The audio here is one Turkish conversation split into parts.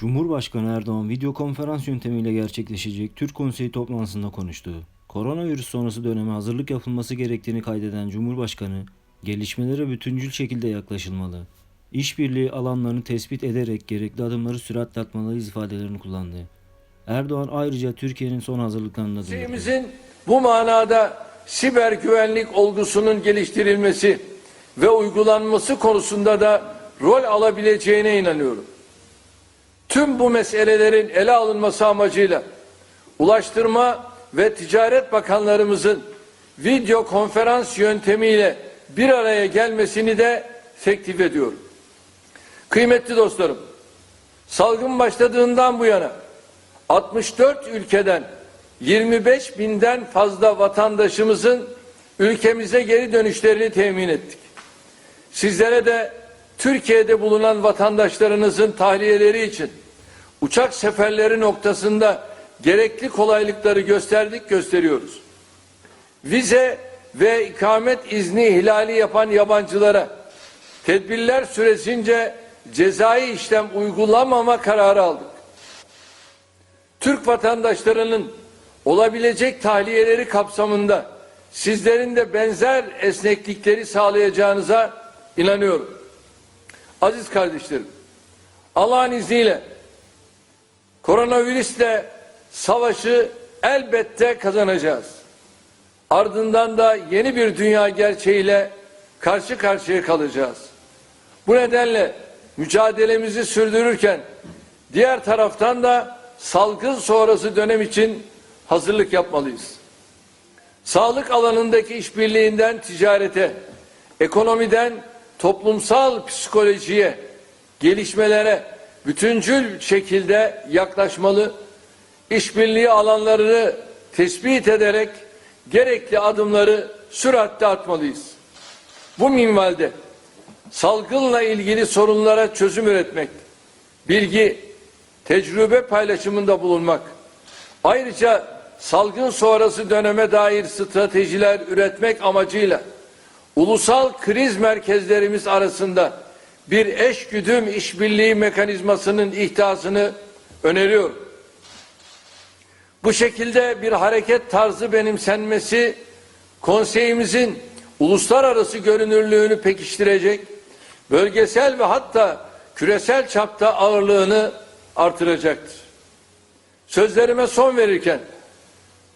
Cumhurbaşkanı Erdoğan video konferans yöntemiyle gerçekleşecek Türk Konseyi toplantısında konuştu. Koronavirüs sonrası döneme hazırlık yapılması gerektiğini kaydeden Cumhurbaşkanı, gelişmelere bütüncül şekilde yaklaşılmalı. İşbirliği alanlarını tespit ederek gerekli adımları süratle atmalıyız ifadelerini kullandı. Erdoğan ayrıca Türkiye'nin son hazırlıklarını da. Ülkemizin bu manada siber güvenlik olgusunun geliştirilmesi ve uygulanması konusunda da rol alabileceğine inanıyorum. Tüm bu meselelerin ele alınması amacıyla Ulaştırma ve Ticaret Bakanlarımızın video konferans yöntemiyle bir araya gelmesini de teklif ediyorum. Kıymetli dostlarım, salgın başladığından bu yana 64 ülkeden 25 binden fazla vatandaşımızın ülkemize geri dönüşlerini temin ettik. Sizlere de Türkiye'de bulunan vatandaşlarınızın tahliyeleri için uçak seferleri noktasında gerekli kolaylıkları gösterdik gösteriyoruz. Vize ve ikamet izni ihlali yapan yabancılara tedbirler süresince cezai işlem uygulamama kararı aldık. Türk vatandaşlarının olabilecek tahliyeleri kapsamında sizlerin de benzer esneklikleri sağlayacağınıza inanıyorum. Aziz kardeşlerim, Allah'ın izniyle koronavirüsle savaşı elbette kazanacağız. Ardından da yeni bir dünya gerçeğiyle karşı karşıya kalacağız. Bu nedenle mücadelemizi sürdürürken diğer taraftan da salgın sonrası dönem için hazırlık yapmalıyız. Sağlık alanındaki işbirliğinden ticarete, ekonomiden toplumsal psikolojiye, gelişmelere bütüncül şekilde yaklaşmalı, işbirliği alanlarını tespit ederek gerekli adımları süratle atmalıyız. Bu minvalde salgınla ilgili sorunlara çözüm üretmek, bilgi, tecrübe paylaşımında bulunmak, ayrıca salgın sonrası döneme dair stratejiler üretmek amacıyla ulusal kriz merkezlerimiz arasında bir eşgüdüm işbirliği mekanizmasının ihtasını öneriyorum. Bu şekilde bir hareket tarzı benimsenmesi konseyimizin uluslararası görünürlüğünü pekiştirecek, bölgesel ve hatta küresel çapta ağırlığını artıracaktır. Sözlerime son verirken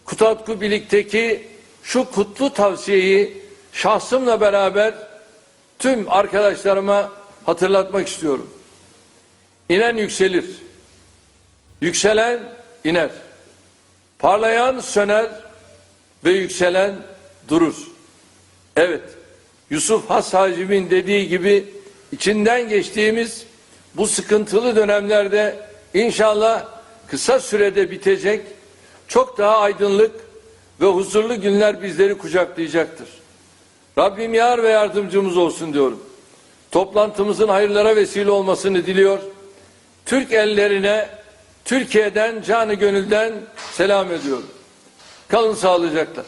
Kutatku Birlik'teki şu kutlu tavsiyeyi şahsımla beraber tüm arkadaşlarıma hatırlatmak istiyorum. İnen yükselir. Yükselen iner. Parlayan söner ve yükselen durur. Evet, Yusuf Has Hacib'in dediği gibi içinden geçtiğimiz bu sıkıntılı dönemlerde inşallah kısa sürede bitecek, çok daha aydınlık ve huzurlu günler bizleri kucaklayacaktır. Rabbim yar ve yardımcımız olsun diyorum. Toplantımızın hayırlara vesile olmasını diliyor. Türk ellerine Türkiye'den canı gönülden selam ediyorum. Kalın sağlıcakla.